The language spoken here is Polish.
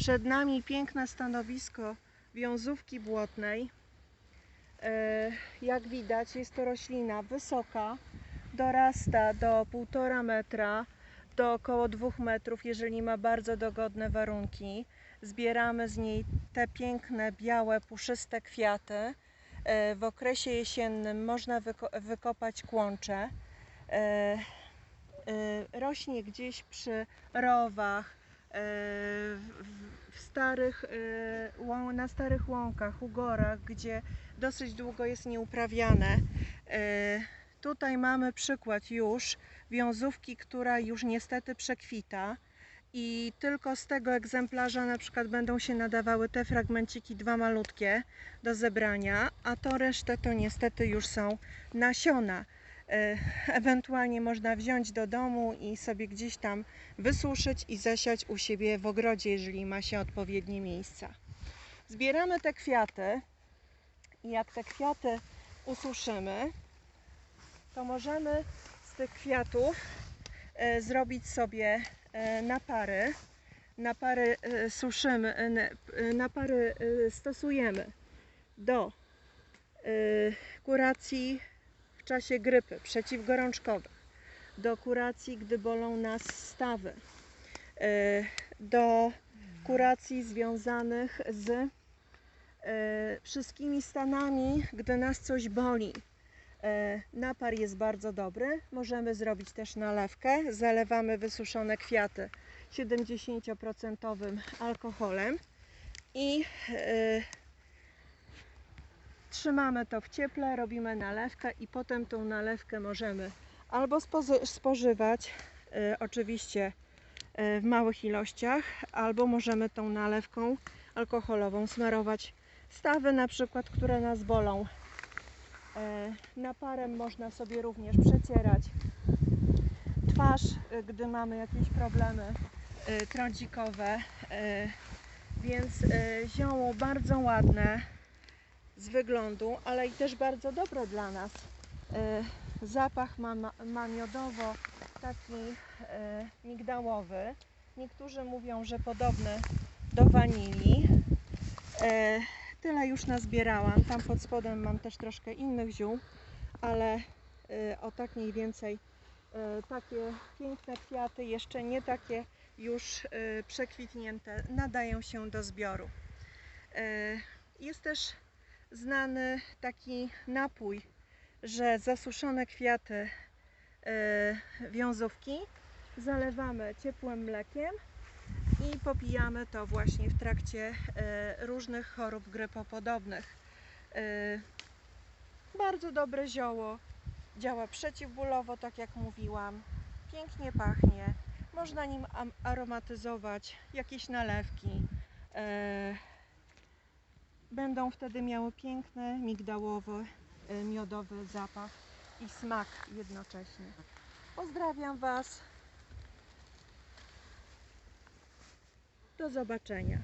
Przed nami piękne stanowisko wiązówki błotnej. E, Jak widać jest to roślina wysoka, dorasta do 1,5 metra, do około 2 metrów, jeżeli ma bardzo dogodne warunki. Zbieramy z niej te piękne, białe, puszyste kwiaty. E, W okresie jesiennym można wyko- wykopać kłącze. E, Rośnie gdzieś przy rowach, w, w- starych, e, na starych łąkach, u gorach, gdzie dosyć długo jest nieuprawiane. E, Tutaj mamy przykład już wiązówki, która już niestety przekwita i tylko z tego egzemplarza na przykład będą się nadawały te fragmenciki, dwa malutkie do zebrania, a to resztę to niestety już są nasiona. E, Ewentualnie można wziąć do domu i sobie gdzieś tam wysuszyć i zasiać u siebie w ogrodzie, jeżeli ma się odpowiednie miejsca. Zbieramy te kwiaty i jak te kwiaty ususzymy, to możemy z tych kwiatów e, zrobić sobie e, napary. Napary suszymy, napary stosujemy do kuracji czasie grypy przeciwgorączkowych, do kuracji, gdy bolą nas stawy, e, do kuracji związanych z e, wszystkimi stanami, gdy nas coś boli. E, Napar jest bardzo dobry. Możemy zrobić też nalewkę. Zalewamy wysuszone kwiaty 70% alkoholem i trzymamy to w cieple, robimy nalewkę i potem tą nalewkę możemy albo spożywać, e, oczywiście e, w małych ilościach, albo możemy tą nalewką alkoholową smarować stawy na przykład, które nas bolą. E, Naparem można sobie również przecierać twarz, gdy mamy jakieś problemy trądzikowe. Więc zioło bardzo ładne z wyglądu, ale i też bardzo dobre dla nas. E, Zapach ma, ma- miodowo taki e, migdałowy. Niektórzy mówią, że podobny do wanilii. E, Tyle już nazbierałam. Tam pod spodem mam też troszkę innych ziół, ale o tak mniej więcej takie piękne kwiaty, jeszcze nie takie już przekwitnięte, nadają się do zbioru. Jest też znany taki napój, że zasuszone kwiaty y, wiązówki zalewamy ciepłym mlekiem i popijamy to właśnie w trakcie e, różnych chorób grypopodobnych. E, Bardzo dobre zioło, działa przeciwbólowo, tak jak mówiłam, pięknie pachnie, można nim aromatyzować jakieś nalewki. Będą wtedy miały piękny, migdałowy, e, miodowy zapach i smak jednocześnie. Pozdrawiam Was. Do zobaczenia.